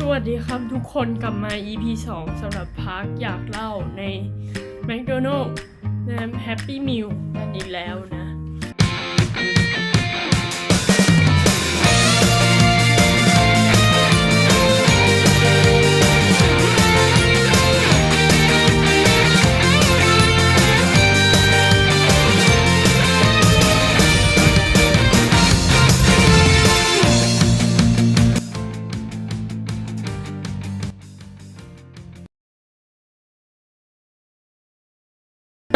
สวัสดีครับทุกคนกลับมา EP 2สำหรับพาร์คอยากเล่าใน McDonald's นะ Happy Meal กันอีกแล้วนะ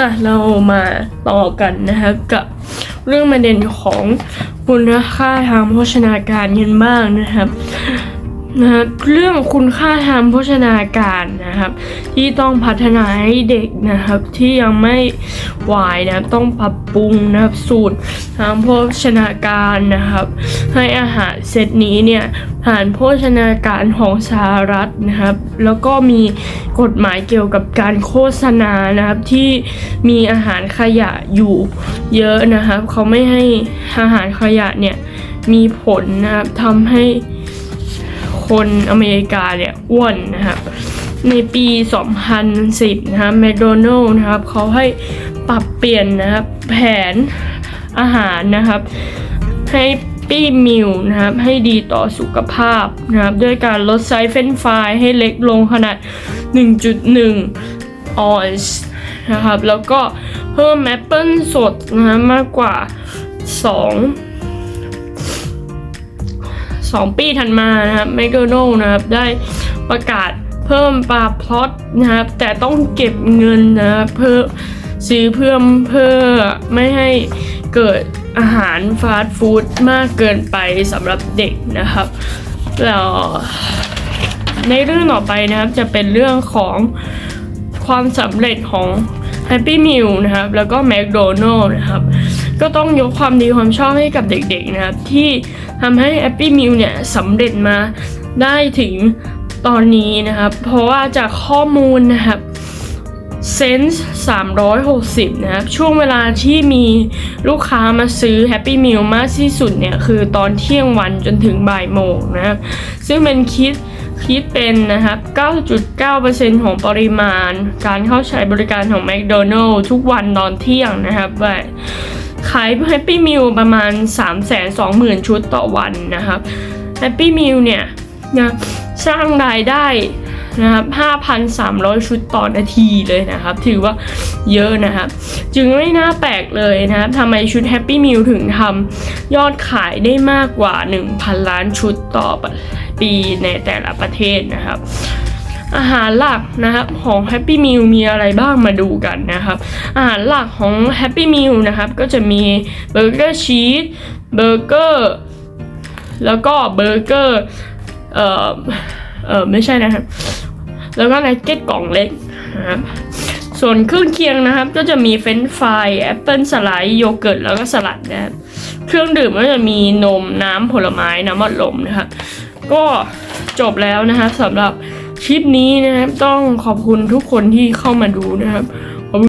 อะเรามาต่อกันนะครับกับเรื่องประเด็นของคุณค่าทางโภชนาการกันบ้างนะครับ นะครับเรื่องคุณค่าทางโภชนาการนะครับ ที่ต้องพัฒนาให้เด็กนะครับ ที่ยังไม่วายนะครับต้องปรับปรุงนะครับสูตรทางโภชนาการนะครับ ให้อาหารเซตนี้เนี่ยผ่านโภชนาการของสหรัฐนะครับ แล้วก็มีกฎหมายเกี่ยวกับการโฆษณานะครับที่มีอาหารขยะอยู่เยอะนะครับ เขาไม่ให้อาหารขยะเนี่ยมีผลนะครับทำให้ คนอเมริกาเนี่ยอ้วนนะครับในปี 2010 นะครับแมคโดนัลล์นะครับเขาให้ปรับเปลี่ยนนะครับแผนอาหารนะครับ ให้ปี้มิลนะครับให้ดีต่อสุขภาพนะครับด้วยการลดไซส์เฟนฟรายให้เล็กลงขนาด 1.1 ออนซ์นะครับแล้วก็เพิ่มแอปเปิลสดนะครับมากกว่า 2 2 ปีถัดมานะครับแมคโดนัลล์นะครับได้ประกาศเพิ่มปลาพลอตนะครับ แต่ต้องเก็บเงินนะครับเพื่อซื้อเพิ่มเพื่อไม่ให้เกิดอาหารฟาสต์ฟู้ดมากเกินไปสำหรับเด็กนะครับแล้วในเรื่องต่อไปนะครับจะเป็นเรื่องของความสำเร็จของ Happy Meal นะครับ แล้วก็ McDonald's นะครับ ก็ต้องยกความดีความชอบให้กับเด็กๆนะครับ ที่ทำให้ Happy Meal เนี่ยสำเร็จมาได้ถึงตอนนี้นะครับ เพราะว่าจากข้อมูลนะครับเซนส์360 นะครับ ช่วงเวลาที่มีลูกค้ามาซื้อ Happy Meal มากที่สุดเนี่ย คือตอนเที่ยงวันจนถึงบ่ายโมงนะครับ ซึ่งเป็นคิด คิดเป็นนะครับ 9.9%ของปริมาณการเข้าใช้บริการของ McDonald's ทุกวันตอนเที่ยงนะครับว่าขาย Happy Meal ประมาณ 320,000 ชุดต่อวันนะครับ Happy Meal เนี่ยนะสร้างรายได้นะครับ 5,300 ชุดต่อนาทีเลยนะครับ ถือว่าเยอะนะครับ จึงไม่น่าแปลกเลยนะครับทำไมชุด Happy Meal ถึงทำยอดขายได้มากกว่า 1,000 ล้านชุดต่อ ปีในแต่ละประเทศนะครับ อาหารหลักนะครับของ Happy Meal มีอะไรบ้างมาดูกันนะครับ อาหารหลักของ Happy Meal นะครับก็จะมีเบอร์เกอร์ชีสเบอร์เกอร์แล้วก็เบอร์เกอร์เอ่อเออไม่ใช่นะครับ แล้วก็นักเก็ตกล่องเล็กนะครับส่วนเครื่องเคียงนะครับก็จะมีเฟรนช์ฟรายแอปเปิลสไลด์โยเกิร์ตแล้วก็สลัดนะครับเครื่องดื่มก็จะมีนมน้ำผลไม้น้ำอัดลมนะครับ ก็จบแล้วนะครับสำหรับคลิปนี้นะครับ ต้องขอบคุณทุกคนที่เข้ามาดูนะครับ